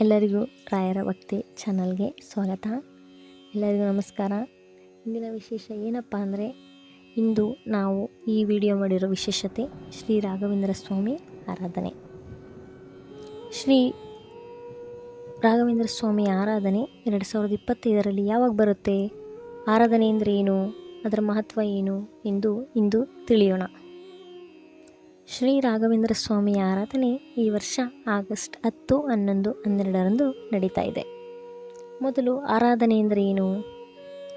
ಎಲ್ಲರಿಗೂ ರಾಯರ ಭಕ್ತಿ ಚಾನಲ್ಗೆ ಸ್ವಾಗತ. ಎಲ್ಲರಿಗೂ ನಮಸ್ಕಾರ. ಇಂದಿನ ವಿಶೇಷ ಏನಪ್ಪ ಅಂದರೆ, ಇಂದು ನಾವು ಈ ವಿಡಿಯೋ ಮಾಡಿರೋ ವಿಶೇಷತೆ ಶ್ರೀ ರಾಘವೇಂದ್ರ ಸ್ವಾಮಿ ಆರಾಧನೆ. ಶ್ರೀ ರಾಘವೇಂದ್ರ ಸ್ವಾಮಿ ಆರಾಧನೆ ಎರಡು ಸಾವಿರದ ಇಪ್ಪತ್ತೈದರಲ್ಲಿ ಯಾವಾಗ ಬರುತ್ತೆ? ಆರಾಧನೆ ಅಂದರೆ ಏನು? ಅದರ ಮಹತ್ವ ಏನು? ಎಂದು ಇಂದು ತಿಳಿಯೋಣ. ಶ್ರೀ ರಾಘವೇಂದ್ರ ಸ್ವಾಮಿಯ ಆರಾಧನೆ ಈ ವರ್ಷ ಆಗಸ್ಟ್ ಹತ್ತು, ಹನ್ನೊಂದು, ಹನ್ನೆರಡರಂದು ನಡೀತಾ ಇದೆ. ಮೊದಲು ಆರಾಧನೆ ಎಂದರೆ ಏನು?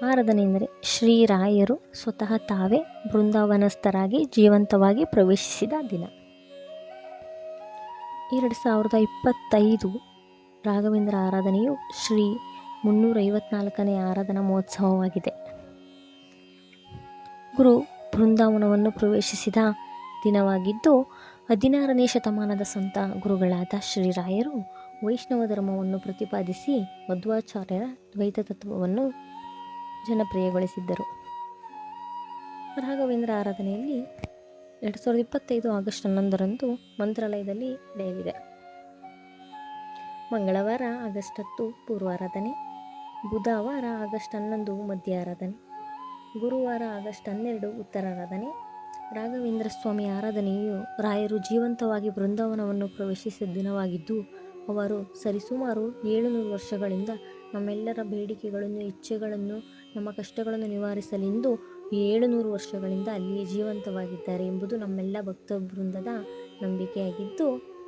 ಆರಾಧನೆ ಎಂದರೆ ಶ್ರೀರಾಯರು ಸ್ವತಃ ತಾವೇ ಬೃಂದಾವನಸ್ಥರಾಗಿ ಜೀವಂತವಾಗಿ ಪ್ರವೇಶಿಸಿದ ದಿನ. ಎರಡು ಸಾವಿರದ ಇಪ್ಪತ್ತೈದು ರಾಘವೇಂದ್ರ ಆರಾಧನೆಯು ಶ್ರೀ ಮುನ್ನೂರೈವತ್ನಾಲ್ಕನೇ ಆರಾಧನಾ ಮಹೋತ್ಸವವಾಗಿದೆ. ಗುರು ಬೃಂದಾವನವನ್ನು ಪ್ರವೇಶಿಸಿದ ದಿನವಾಗಿದ್ದು ಹದಿನಾರನೇ ಶತಮಾನದ ಸಂತ ಗುರುಗಳಾದ ಶ್ರೀರಾಯರು ವೈಷ್ಣವ ಧರ್ಮವನ್ನು ಪ್ರತಿಪಾದಿಸಿ ಮಧ್ವಾಚಾರ್ಯರ ದ್ವೈತ ತತ್ವವನ್ನು ಜನಪ್ರಿಯಗೊಳಿಸಿದ್ದರು. ರಾಘವೇಂದ್ರ ಆರಾಧನೆಯಲ್ಲಿ ಎರಡು ಸಾವಿರದ ಇಪ್ಪತ್ತೈದು ಆಗಸ್ಟ್ ಹನ್ನೊಂದರಂದು ಮಂತ್ರಾಲಯದಲ್ಲಿ ನಡೆಯಲಿದೆ. ಮಂಗಳವಾರ ಆಗಸ್ಟ್ ಹತ್ತು ಪೂರ್ವಾರಾಧನೆ, ಬುಧವಾರ ಆಗಸ್ಟ್ ಹನ್ನೊಂದು ಮಧ್ಯ ಆರಾಧನೆ ಗುರುವಾರ ಆಗಸ್ಟ್ ಹನ್ನೆರಡು ಉತ್ತರಾರಾಧನೆ ರಾಘವೇಂದ್ರ ಸ್ವಾಮಿ ಆರಾಧನೆಯು ರಾಯರು ಜೀವಂತವಾಗಿ ಬೃಂದಾವನವನ್ನು ಪ್ರವೇಶಿಸಿದ ದಿನವಾಗಿದ್ದು, ಅವರು ಸರಿಸುಮಾರು ಏಳುನೂರು ವರ್ಷಗಳಿಂದ ನಮ್ಮೆಲ್ಲರ ಬೇಡಿಕೆಗಳನ್ನು, ಇಚ್ಛೆಗಳನ್ನು, ನಮ್ಮ ಕಷ್ಟಗಳನ್ನು ನಿವಾರಿಸಲೆಂದು ಏಳುನೂರು ವರ್ಷಗಳಿಂದ ಅಲ್ಲಿಯೇ ಜೀವಂತವಾಗಿದ್ದಾರೆ ಎಂಬುದು ನಮ್ಮೆಲ್ಲ ಭಕ್ತ ಬೃಂದದ ನಂಬಿಕೆಯಾಗಿದ್ದು,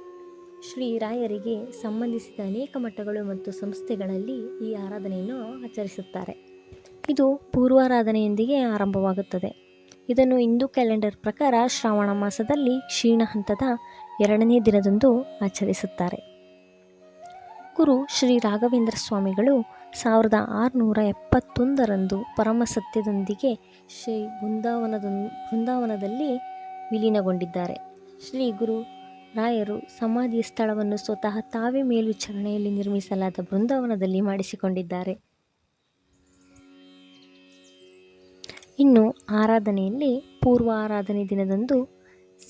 ಶ್ರೀ ರಾಯರಿಗೆ ಸಂಬಂಧಿಸಿದ ಅನೇಕ ಮಠಗಳು ಮತ್ತು ಸಂಸ್ಥೆಗಳಲ್ಲಿ ಈ ಆರಾಧನೆಯನ್ನು ಆಚರಿಸುತ್ತಾರೆ. ಇದು ಪೂರ್ವಾರಾಧನೆಯೊಂದಿಗೆ ಆರಂಭವಾಗುತ್ತದೆ. ಇದನ್ನು ಹಿಂದೂ ಕ್ಯಾಲೆಂಡರ್ ಪ್ರಕಾರ ಶ್ರಾವಣ ಮಾಸದಲ್ಲಿ ಕ್ಷೀಣ ಹಂತದ ಎರಡನೇ ದಿನದಂದು ಆಚರಿಸುತ್ತಾರೆ. ಗುರು ಶ್ರೀ ರಾಘವೇಂದ್ರ ಸ್ವಾಮಿಗಳು ಸಾವಿರದ ಆರುನೂರ ಎಪ್ಪತ್ತೊಂದರಂದು ಪರಮಸತ್ಯದೊಂದಿಗೆ ಶ್ರೀ ಬೃಂದಾವನದ, ಬೃಂದಾವನದಲ್ಲಿ ವಿಲೀನಗೊಂಡಿದ್ದಾರೆ. ಶ್ರೀ ಗುರು ರಾಯರು ಸಮಾಧಿಯ ಸ್ಥಳವನ್ನು ಸ್ವತಃ ತಾವೇ ಮೇಲ್ವಿಚಾರಣೆಯಲ್ಲಿ ನಿರ್ಮಿಸಲಾದ ಬೃಂದಾವನದಲ್ಲಿ ಮಾಡಿಸಿಕೊಂಡಿದ್ದಾರೆ. ಇನ್ನು ಆರಾಧನೆಯಲ್ಲಿ ಪೂರ್ವ ಆರಾಧನೆ ದಿನದಂದು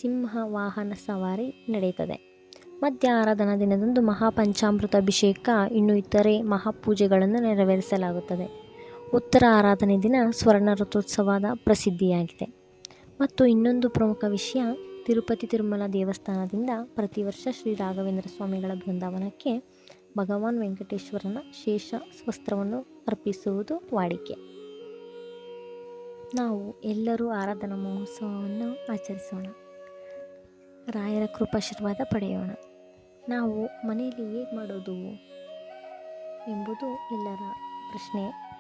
ಸಿಂಹ ವಾಹನ ಸವಾರಿ ನಡೆಯುತ್ತದೆ. ಮಧ್ಯ ಆರಾಧನಾ ದಿನದಂದು ಮಹಾಪಂಚಾಮೃತ ಅಭಿಷೇಕ, ಇನ್ನು ಇತರೆ ಮಹಾಪೂಜೆಗಳನ್ನು ನೆರವೇರಿಸಲಾಗುತ್ತದೆ. ಉತ್ತರ ಆರಾಧನೆ ದಿನ ಸ್ವರ್ಣ ರಥೋತ್ಸವದ ಪ್ರಸಿದ್ಧಿಯಾಗಿದೆ. ಮತ್ತು ಇನ್ನೊಂದು ಪ್ರಮುಖ ವಿಷಯ, ತಿರುಪತಿ ತಿರುಮಲ ದೇವಸ್ಥಾನದಿಂದ ಪ್ರತಿ ವರ್ಷ ಶ್ರೀ ರಾಘವೇಂದ್ರ ಸ್ವಾಮಿಗಳ ಬೃಂದಾವನಕ್ಕೆ ಭಗವಾನ್ ವೆಂಕಟೇಶ್ವರನ ಶೇಷ ವಸ್ತ್ರವನ್ನು ಅರ್ಪಿಸುವುದು ವಾಡಿಕೆ. ನಾವು ಎಲ್ಲರೂ ಆರಾಧನಾ ಮಹೋತ್ಸವವನ್ನು ಆಚರಿಸೋಣ. ರಾಯರ ಕೃಪಾಶೀರ್ವಾದ ಪಡೆಯೋಣ. ನಾವು ಮನೆಯಲ್ಲಿ ಹೇಗೆ ಮಾಡೋದು ಎಂಬುದು ಎಲ್ಲರ ಪ್ರಶ್ನೆ.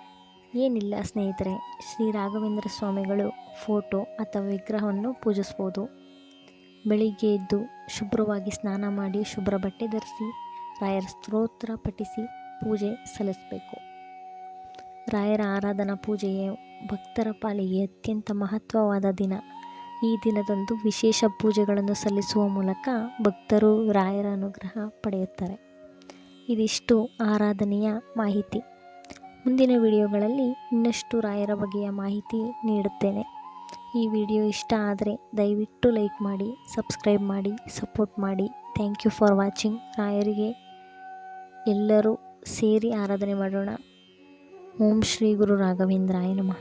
ಏನಿಲ್ಲ ಸ್ನೇಹಿತರೆ, ಶ್ರೀ ರಾಘವೇಂದ್ರ ಸ್ವಾಮಿಗಳು ಫೋಟೋ ಅಥವಾ ವಿಗ್ರಹವನ್ನು ಪೂಜಿಸ್ಬೋದು. ಬೆಳಿಗ್ಗೆ ಎದ್ದು ಶುಭ್ರವಾಗಿ ಸ್ನಾನ ಮಾಡಿ ಶುಭ್ರ ಬಟ್ಟೆ ಧರಿಸಿ, ರಾಯರ ಸ್ತೋತ್ರ ಪಠಿಸಿ, ಪೂಜೆ ಸಲ್ಲಿಸಬೇಕು. ರಾಯರ ಆರಾಧನಾ ಪೂಜೆಯು ಭಕ್ತರ ಪಾಲಿಗೆ ಅತ್ಯಂತ ಮಹತ್ವವಾದ ದಿನ. ಈ ದಿನದಂದು ವಿಶೇಷ ಪೂಜೆಗಳನ್ನು ಸಲ್ಲಿಸುವ ಮೂಲಕ ಭಕ್ತರು ರಾಯರ ಅನುಗ್ರಹ ಪಡೆಯುತ್ತಾರೆ. ಇದಿಷ್ಟು ಆರಾಧನೆಯ ಮಾಹಿತಿ. ಮುಂದಿನ ವಿಡಿಯೋಗಳಲ್ಲಿ ಇನ್ನಷ್ಟು ರಾಯರ ಬಗೆಯ ಮಾಹಿತಿ ನೀಡುತ್ತೇನೆ. ಈ ವಿಡಿಯೋ ಇಷ್ಟ ಆದರೆ ದಯವಿಟ್ಟು ಲೈಕ್ ಮಾಡಿ, ಸಬ್ಸ್ಕ್ರೈಬ್ ಮಾಡಿ, ಸಪೋರ್ಟ್ ಮಾಡಿ. Thank you for watching. ರಾಯರಿಗೆ ಎಲ್ಲರೂ ಸೇರಿ ಆರಾಧನೆ ಮಾಡೋಣ. ಓಂ ಶ್ರೀ ಗುರು ರಾಘವೇಂದ್ರಾಯ ನಮಃ